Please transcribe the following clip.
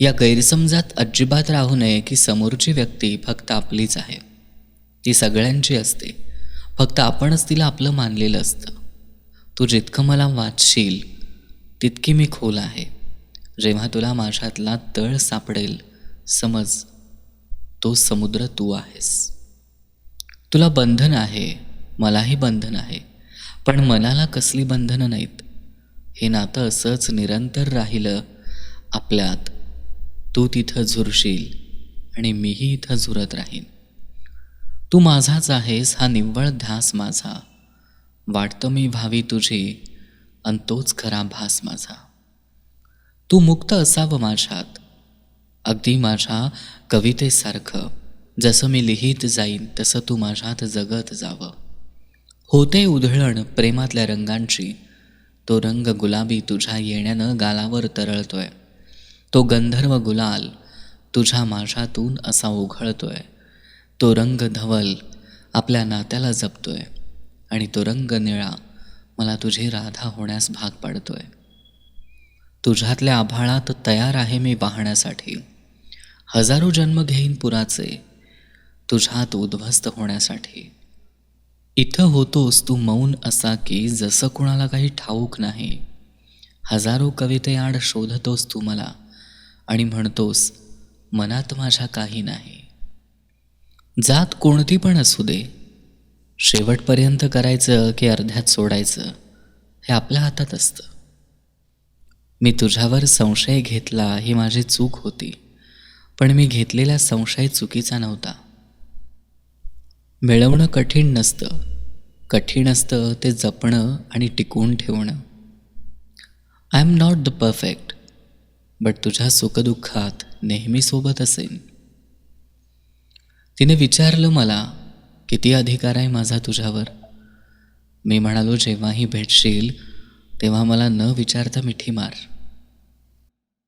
या गैरसमजात अजिबात राहू नये की समोरची व्यक्ती फक्त आपलीच आहे. ती सगळ्यांची असते. फक्त आपणच तिला आपलं मानलेलं असतं. तू जितकं मला वाचशील तितकी मी खोल आहे. जेव्हा तुला माझ्यातला तळ सापडेल समज तो समुद्र तू आहेस. तुला बंधन आहे मलाही बंधन आहे पण मनाला कसली बंधनं नाहीत? हे नातं असंच निरंतर राहिलं आपल्यात. तू तिथं झुरशील आणि मीही इथं झुरत राहीन. तू माझाच आहेस हा निव्वळ ध्यास माझा. वाटतं मी व्हावी तुझी अन तोच खरा भास माझा. तू मुक्त असावं माझ्यात. अगदी माझ्या कवितेसारखं जसं मी लिहित जाईन तसं तू माझ्यात जगत जावं. होते उधळण प्रेमातल्या रंगांची तो रंग गुलाबी तुझ्या येण्यानं गालावर तरळतोय. तो गंधर्व गुलाल तुझ्या माझ्यातून असा उघळतोय. तो रंग धवल आपल्या नात्याला जपतोय आणि तो रंग निळा मला तुझी राधा होण्यास भाग पाडतोय. तुझ्यातल्या आभाळात तयार आहे मी वाहण्यासाठी. हजारो जन्म घेईन पुराचे तुझ्यात उद्ध्वस्त होण्यासाठी. इथं होतोस तू मौन असा की जसं कुणाला काही ठाऊक नाही. हजारो कवितेआड शोधतोस तू मला आणि म्हणतोस मनात माझ्या काही नाही. जात कोणती पण असू दे. शेवटपर्यंत करायचं की अर्ध्यात सोडायचं हे आपल्या हातात असतं. मी तुझ्यावर संशय घेतला ही माझी चूक होती पण मी घेतलेला संशय चुकीचा नव्हता. मिळवणं कठीण नसतं. कठीण असतं ते जपणं आणि टिकवून ठेवणं. I am not the perfect but तुझ्या सुखदुःखात नेहमी सोबत असेन. तिने विचारलं मला किती अधिकार आहे माझा तुझ्यावर? मी म्हणालो जेव्हाही भेटशील तेव्हा मला न विचारता मिठी मार.